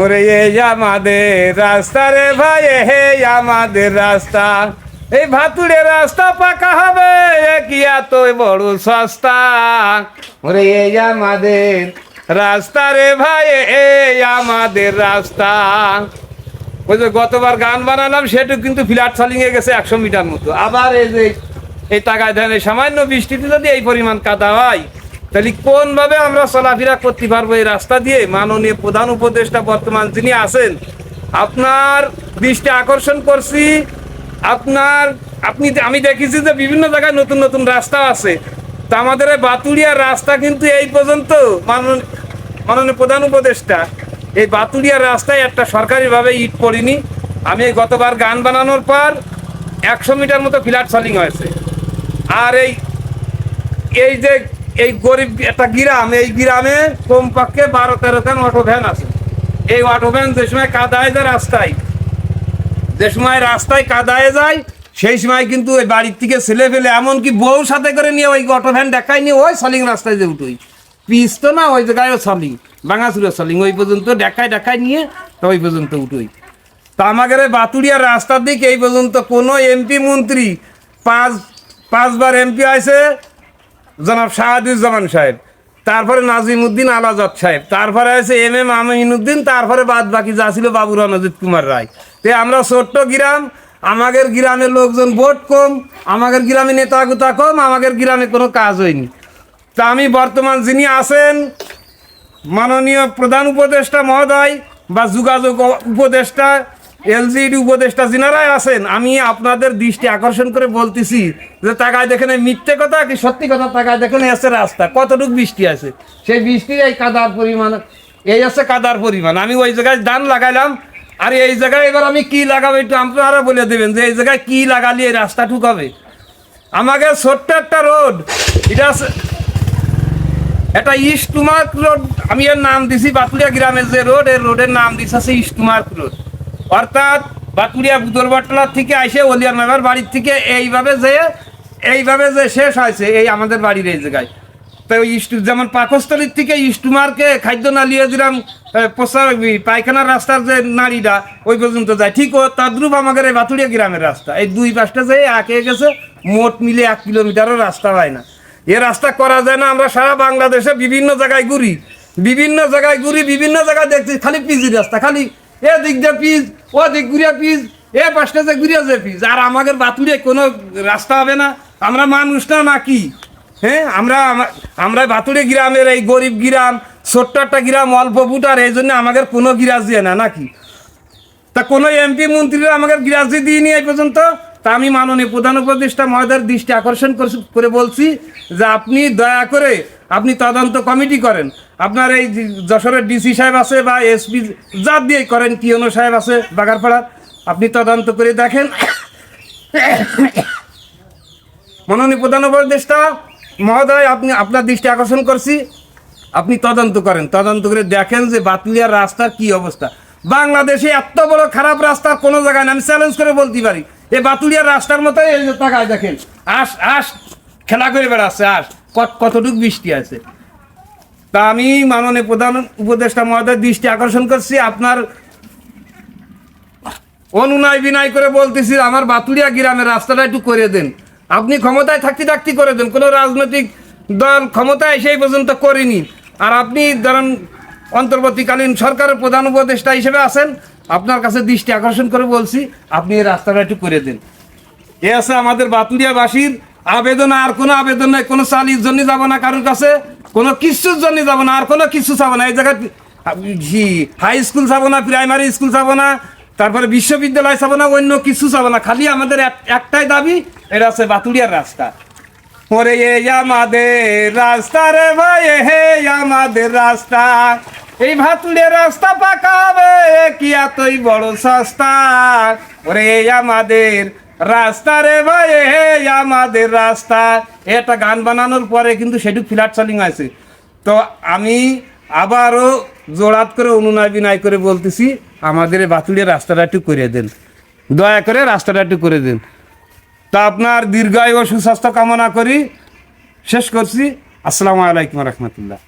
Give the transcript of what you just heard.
ওরে এই আমাদের রাস্তা রে ভাই হে আমাদের রাস্তা। এই ভাতুড়ে রাস্তা পাকা হবে, এ কি এত বড় সস্তা। ওরে এই আমাদের রাস্তা রে ভাই এই আমাদের রাস্তা। ওই যে গতবার গান বানালাম, সেটু কিন্তু ফ্ল্যাট সালিং এ গেছে একশো মিটার মতো। আবার এই যে এই টাকায় ধানে সামান্য বৃষ্টিতে যদি এই পরিমাণ কাদা হয় তাহলে কোনভাবে আমরা চলাফেরা করতে পারব এই রাস্তা দিয়ে? মাননীয় প্রধান উপদেষ্টা বর্তমান যিনি আছেন, আপনার দৃষ্টি আকর্ষণ করছি। আপনার, আপনি আমি দেখেছি যে বিভিন্ন জায়গায় নতুন নতুন রাস্তা আছে। তা আমাদের বাতুড়িয়ার রাস্তা কিন্তু এই পর্যন্ত মাননীয় প্রধান উপদেষ্টা, এই বাতুড়িয়ার রাস্তায় একটা সরকারিভাবে ইট পড়িনি। আমি গতবার গান বানানোর পর একশো মিটার মতো ফ্ল্যাট সলিং হয়েছে। আর এই এই যে এই গরিব একটা গ্রাম, এই গ্রামে কমপক্ষে বারো তেরো খান অটো ভ্যান আছে। এই অটো ভ্যান যে সময় কাদায় যায় রাস্তায়, যে সময় রাস্তায় কাদায় যায়, সেই সময় কিন্তু ওই বাড়ির থেকে ছেলে ফেলে, এমনকি বউ সাথে করে নিয়ে ওই অটো ভ্যান দেখায় নিয়ে ওই সলিং রাস্তায় যে উঠোই পিস তো না, ওই জায়গায় সলিং বাঙাসুরের সলিং ওই পর্যন্ত দেখায় দেখায় নিয়ে তো ওই পর্যন্ত উঠোই তা আমাদের এই বাতুড়িয়া রাস্তার দিক, এই পর্যন্ত কোনো এমপি মন্ত্রী পাঁচ, পাঁচবার এমপি আছে জনাব শাহাদুজ্জামান সাহেব, তারপরে নাজিম উদ্দিন আলাজাদ সাহেব, তারপরে আছে এম এম আমিনুদ্দিন, তারপরে বাদ বাকি যা ছিল বাবু রণজিৎ কুমার রায়। তে আমরা ছোট্ট গ্রাম, আমাদের গ্রামের লোকজন ভোট কম, আমাদের গ্রামে নেতা গুতা কম, আমাদের গ্রামে কোনো কাজ হয়নি। তা আমি বর্তমান যিনি আছেন, মাননীয় প্রধান উপদেষ্টা মহোদয় বা যোগাযোগ উপদেষ্টা এলজিডি উপদেষ্টা যিনারাই আছেন, আমি আপনাদের দৃষ্টি আকর্ষণ করে বলতেছি যে তাকায় দেখেন মিথ্যে কথা কি সত্যি কথা? তাকায় দেখেন আছে রাস্তা, কতটুকু বৃষ্টি আছে? সেই বৃষ্টি এই কাদার পরিমাণ, এই আছে কাদার পরিমাণ। আমি ওই জায়গায় ধান লাগাইলাম, আর এই জায়গায় এবার আমি কি লাগাবো একটু আপনারা বলে দেবেন যে এই জায়গায় কি লাগালে এই রাস্তা ঠুকাবে? আমাকে ছোট্ট একটা রোড, এটা এটা ইস্টমার্ক রোড, আমি এর নাম দিছি বাতুলিয়া গ্রামের যে রোডের রোডের নাম দিছে ইস্টমার্ক রোড। অর্থাৎ বাতুলিয়া বুদরবাটলার থেকে আইসে ওলিয়ার মেবার বাড়ির থেকে এইভাবে যে এইভাবে যে শেষ হয়েছে এই আমাদের বাড়ির এই জায়গায়। তো ইস্টু যেমন পাকস্থলীর থেকে ইস্টুমার্কে খাদ্য নালিয়ে দিলাম প্রসার পায়খানার রাস্তার যে নারীটা ওই পর্যন্ত যায়। ঠিক ও তদ্রুপ আমাদের এই বাতুড়িয়া গ্রামের রাস্তা। এই দুই পাশটা যে আঁকে গেছে, মোট মিলে এক কিলোমিটারও রাস্তা হয় না। এ রাস্তা করা যায় না, আমরা সারা বাংলাদেশে বিভিন্ন জায়গায় ঘুরি। বিভিন্ন জায়গায় ঘুরি, বিভিন্ন জায়গায় দেখছি, খালি পিজি রাস্তা, খালি এ দিক পিজ ও দিক পিজ এ পাশটা যে ঘুরিয়া যে পিজ আর আমাদের বাতুড়িয়ে কোনো রাস্তা হবে না। আমরা মানুষ না নাকি হ্যাঁ আমরা আমা- আমরা বাতুড়ে গ্রামের এই গরিব গ্রাম, ছোট্ট একটা গ্রাম, অল্প ফুটার এই জন্য আমাদের কোনো গিরাজ দিয়ে না নাকি তা কোনো এমপি মন্ত্রীরা আমাকে গিরাজি দিইনি এই পর্যন্ত? তা আমি মাননীয় প্রধান উপদেষ্টা মহোদয়ের দৃষ্টি আকর্ষণ করে বলছি যে আপনি দয়া করে আপনি তদন্ত কমিটি করেন। আপনার এই যশোরের ডিসি সাহেব আছে বা এসপি যা দিয়ে করেন, পিওনো সাহেব আছে বাগারপাড়ার, আপনি তদন্ত করে দেখেন। মাননীয় প্রধান উপদেষ্টা মহোদয়, আপনি আপনার দৃষ্টি আকর্ষণ করছি। আপনি তদন্ত করেন, তদন্ত করে দেখেন যে বাতুলিয়ার রাস্তার কি অবস্থা। বাংলাদেশে এত বড় খারাপ রাস্তা কোনো জায়গায় না, আমি চ্যালেঞ্জ করে বলতে পারি। এই বাতুলিয়ার রাস্তার মতো এই যে তাকায় দেখেন। আস আস, খেলা করে বেড়াচ্ছে, আস। কত- কতটুকু বৃষ্টি আছে। তা আমি মাননীয় প্রধান উপদেষ্টা মহোদয় দৃষ্টি আকর্ষণ করছি। আপনার অনুনয় বিনয় করে বলতেছি, আমার বাতুড়িয়া গ্রামের রাস্তাটা একটু করে দেন। আপনি ক্ষমতায় থাকতে থাকতে করে দেন, কোনো রাজনৈতিক দল ক্ষমতায় সেই পর্যন্ত করেনি। আর আপনি ধরেন, অন্তর্বর্তীকালীন সরকারের প্রধান উপদেষ্টা হিসেবে আছেন, আপনার কাছে দৃষ্টি আকর্ষণ করে বলছি, আপনি এই রাস্তাটা একটু করে দেন। এ আছে আমাদের বাতুরিয়াবাসীর আবেদন, আর কোনো আবেদন নাই, কোনো চালির জন্য যাব না কারোর কাছে। কোনো কিছুর জন্য যাব না, আর কোনো কিছু চাবো না। এই জায়গায় হাই স্কুল চাবো না প্রাইমারি স্কুল চাবো না, তারপরে বিশ্ববিদ্যালয় চাবো না, অন্য কিছু চাবো না। খালি আমাদের এক- একটাই দাবি, এটা আছে বাতুরিয়ার রাস্তা। ওরে আমাদের রাস্তা রে ভাই হে আমাদের রাস্তা। এই ভাতুড়ে রাস্তা পাকাবে কি এতই বড় সস্তা। ওরে আমাদের রাস্তা রে ভাই হে আমাদের রাস্তা। এটা গান বানানোর পরে কিন্তু সেটু ফ্ল্যাট চালিং আছে তো আমি আবারও জোড়াত করে অনুনয় বিনয় করে বলতেছি, আমাদের বাতুড়িয়া রাস্তাটা একটু করে দেন। দয়া করে রাস্তাটা একটু করে দেন। তা আপনার দীর্ঘায়ু ও সুস্বাস্থ্য কামনা করি। শেষ করছি। আসসালামু আলাইকুম রহমতুল্লাহ।